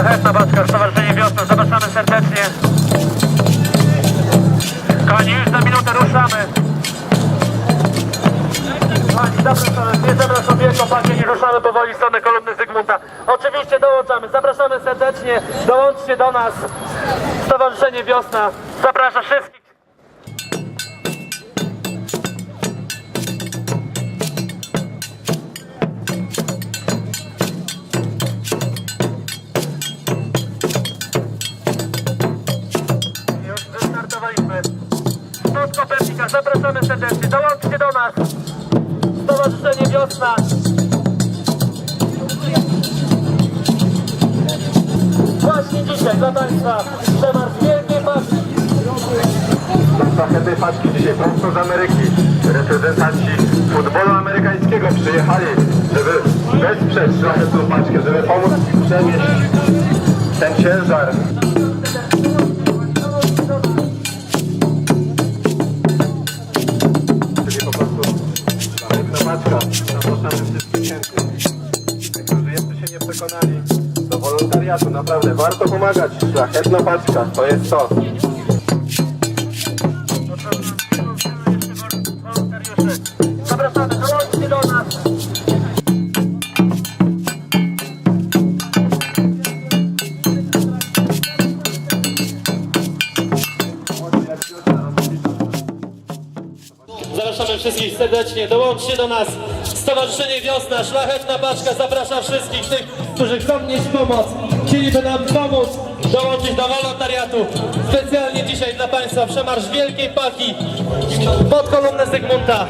Szlachetna Baczka, Stowarzyszenie Wiosna, zapraszamy serdecznie. Kochani, już za minutę ruszamy. Kochani, zapraszamy, bierzemy naszą wielką pakiet i ruszamy powoli w stronę kolumny Zygmunta. Oczywiście dołączamy, zapraszamy serdecznie, dołączcie do nas. Stowarzyszenie Wiosna zaprasza wszystkich. Nas. Stowarzyszenie Wiosna. Właśnie dzisiaj dla Państwa przemarsz Wielkiej Paczki. Szlachetnej paczki dzisiaj prosto z Ameryki. Reprezentanci futbolu amerykańskiego przyjechali, żeby wesprzeć szlachetną paczkę, żeby pomóc przenieść ten ciężar. Przekonali do wolontariatu, naprawdę warto pomagać. Szlachetna paczka, to jest to. Zapraszamy, dołączcie do nas. Zapraszamy wszystkich serdecznie, dołączcie do nas. Stowarzyszenie Wiosna, Szlachetna Paczka zaprasza wszystkich tych, którzy chcą nieść pomoc, chcieliby nam pomóc, dołączyć do wolontariatu. Specjalnie dzisiaj dla Państwa przemarsz Wielkiej Paki pod kolumnę Zygmunta.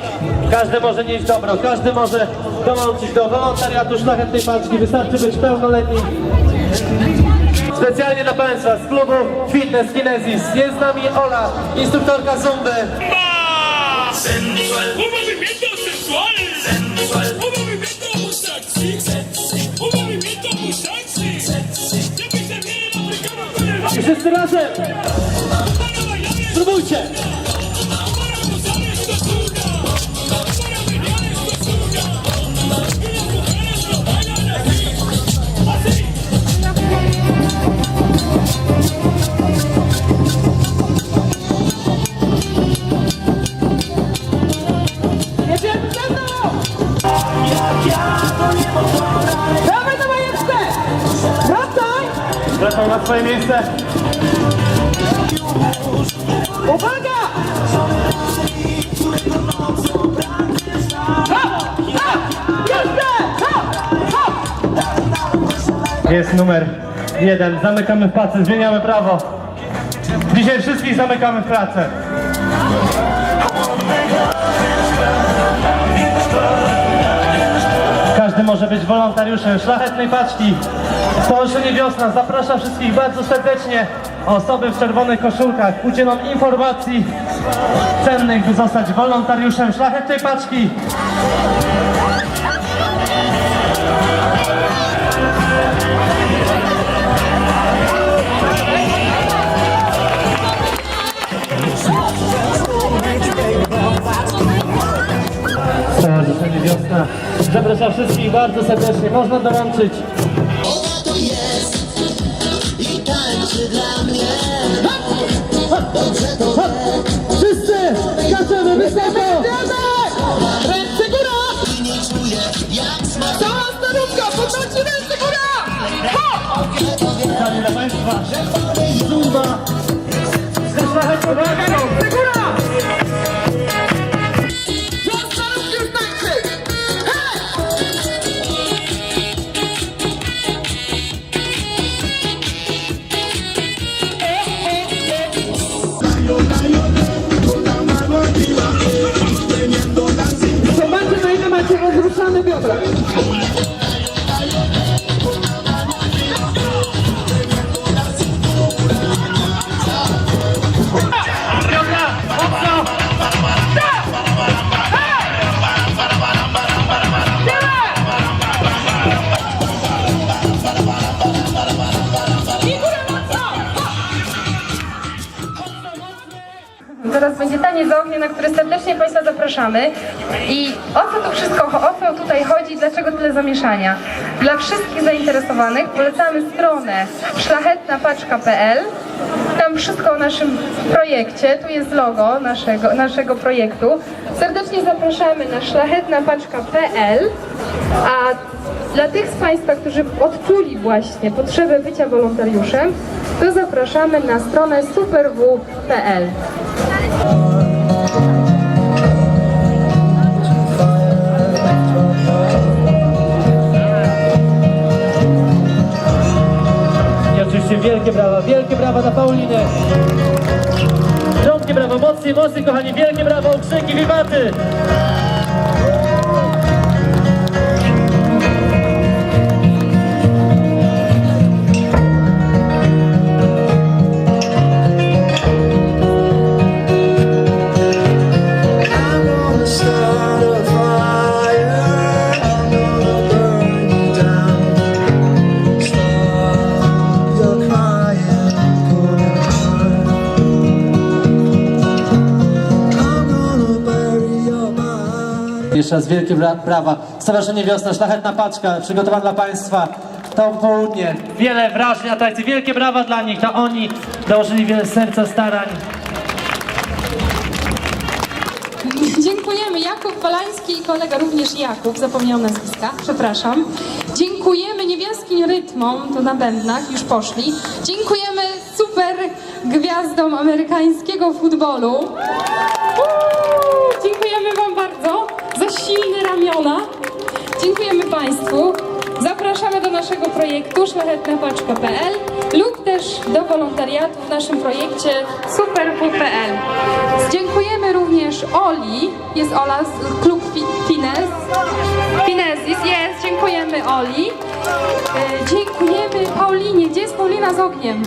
Każdy może nieść dobro, każdy może dołączyć do wolontariatu Szlachetnej Paczki. Wystarczy być pełnoletni. Specjalnie dla Państwa z klubu Fitness Kinesis jest z nami Ola, instruktorka Zumby. Sensual. Un movimiento wszyscy razem! Dawaj, dawaj jeszcze! Wracaj! Wracam na swoje miejsce. Uwaga! Hop! Hop! Jeszcze! Hop! Hop! Jest numer jeden. Zamykamy w pracy, zmieniamy prawo. Dzisiaj wszystkich zamykamy w pracę. Każdy może być wolontariuszem Szlachetnej Paczki. Stowarzyszenie Wiosna zaprasza wszystkich bardzo serdecznie. Osoby w czerwonych koszulkach udzielą informacji cennych, by zostać wolontariuszem Szlachetnej Paczki. Wiosna zaprasza wszystkich bardzo serdecznie. Można dołączyć. Ona to jest i tańczy dla mnie. Dobrze to wie, Wszyscy skaczemy wysoko! Ręce góra! i nie czuję jak smak. Cała starówka, podnosi ręce góra! Ho! Państwa. Zumba. Szlachetną na ile zaraz będzie taniec z ognia, na który serdecznie Państwa zapraszamy. I o co tu wszystko, o co tutaj chodzi, dlaczego tyle zamieszania? Dla wszystkich zainteresowanych polecamy stronę szlachetnapaczka.pl tam wszystko o naszym projekcie, tu jest logo naszego, naszego projektu. Serdecznie zapraszamy na szlachetnapaczka.pl a dla tych z Państwa, którzy odczuli właśnie potrzebę bycia wolontariuszem, to zapraszamy na stronę superw.pl. wielkie brawa, wielkie brawa dla Pauliny. Gromkie brawa, mocniej, mocniej kochani, wielkie brawa, okrzyki, wiwaty. Jeszcze raz wielkie bra- brawa. Stowarzyszenie Wiosna, Szlachetna Paczka, przygotowana dla Państwa. To południe. Wiele wrażeń, atrakcji. Wielkie brawa dla nich. To oni dołożyli wiele serca, starań. Dziękujemy. Jakub Palański i kolega również Jakub, zapomniałam nazwiska, przepraszam. Dziękujemy niebieskim rytmom, to na bębnach już poszli. Dziękujemy super gwiazdom amerykańskiego futbolu. Silne ramiona. Dziękujemy Państwu. Zapraszamy do naszego projektu szlachetnapaczka.pl lub też do wolontariatu w naszym projekcie superw.pl. Dziękujemy również Oli, jest Ola z klub Fi- Fines. Finesis, jest, dziękujemy Oli. E, Dziękujemy Paulinie, gdzie jest Paulina z ogniem?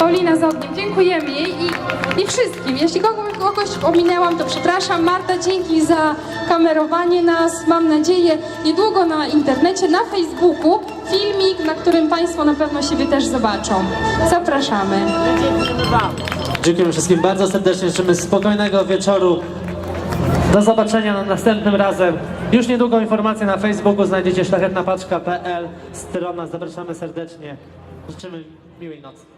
Paulina z ogniem, dziękujemy jej i, i wszystkim. Jeśli kogoś ominęłam, to przepraszam. Marta, dzięki za kamerowanie nas. Mam nadzieję niedługo na internecie, na Facebooku filmik, na którym Państwo na pewno siebie też zobaczą. Zapraszamy. Dziękujemy wszystkim bardzo serdecznie. Życzymy spokojnego wieczoru. Do zobaczenia na następnym razem. Już niedługo informacje na Facebooku znajdziecie szlachetnapaczka.pl. Strona, zapraszamy serdecznie. Życzymy miłej nocy.